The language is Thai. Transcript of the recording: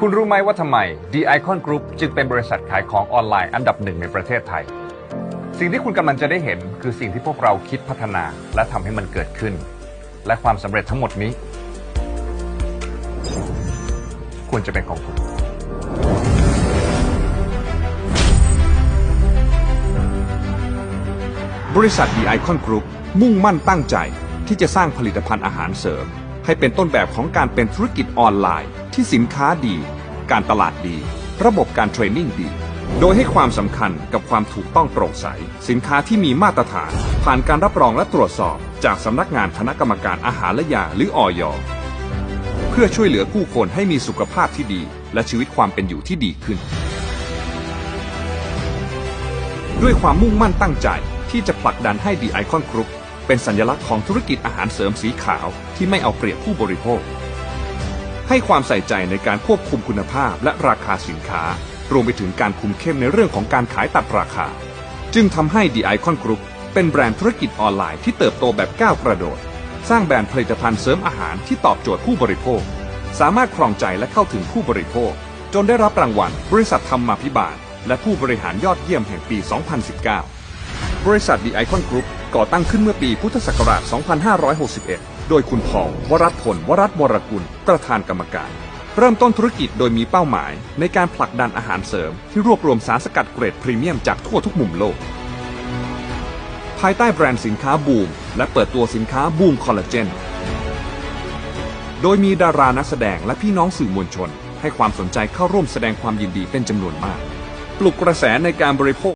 คุณรู้ไหมว่าทำไม The Icon Group จึงเป็นบริษัทขายของออนไลน์อันดับหนึ่งในประเทศไทย สิ่งที่คุณกำลังจะได้เห็นคือสิ่งที่พวกเราคิดพัฒนาและทำให้มันเกิดขึ้น และความสำเร็จทั้งหมดนี้ ควรจะเป็นของคุณ บริษัท The Icon Group มุ่งมั่นตั้งใจที่จะสร้างผลิตภัณฑ์อาหารเสริม ให้เป็นต้นแบบของการเป็นธุรกิจออนไลน์ ที่สินค้าดี การตลาดดี ระบบการเทรนนิ่งดี โดยให้ความสำคัญกับความถูกต้องโปร่งใส สินค้าที่มีมาตรฐาน ผ่านการรับรองและตรวจสอบ จากสำนักงานคณะกรรมการอาหารและยาหรืออยเพื่อช่วยเหลือผู้คนให้มีสุขภาพที่ดี และชีวิตความเป็นอยู่ที่ดีขึ้น ด้วยความมุ่งมั่นตั้งใจที่จะผลักดันให้ The Icon Group เป็นสัญลักษณ์ของธุรกิจอาหารเสริมสีขาวที่ไม่เอาเปรียบผู้บริโภค ให้ความใส่ใจในการควบคุมคุณภาพและราคาสินค้า รวมไปถึงการคุมเข้มในเรื่องของการขายตัดราคา จึงทำให้ The Icon Group เป็นแบรนด์ธุรกิจออนไลน์ที่เติบโตแบบก้าวกระโดด สร้างแบรนด์ผลิตภัณฑ์เสริมอาหารที่ตอบโจทย์ผู้บริโภค สามารถครองใจและเข้าถึงผู้บริโภค จนได้รับรางวัล บริษัทธรรมาภิบาล และผู้บริหารยอดเยี่ยมแห่งปี 2019 บริษัท The Icon Group ก่อตั้งขึ้นเมื่อปีพุทธศักราช 2561 โดยคุณพอลวรัตพลวรัตวรกุล ประธานกรรมการ เริ่มต้นธุรกิจโดยมีเป้าหมาย ในการผลักดันอาหารเสริม ที่รวบรวมสารสกัดเกรดพรีเมียมจากทั่วทุกมุมโลก ภายใต้แบรนด์สินค้าบูม และเปิดตัวสินค้าบูมคอลลาเจน โดยมีดารานักแสดงและพี่น้องสื่อมวลชน ให้ความสนใจเข้าร่วมแสดงความยินดีเป็นจำนวนมาก ปลุกกระแสในการบริโภค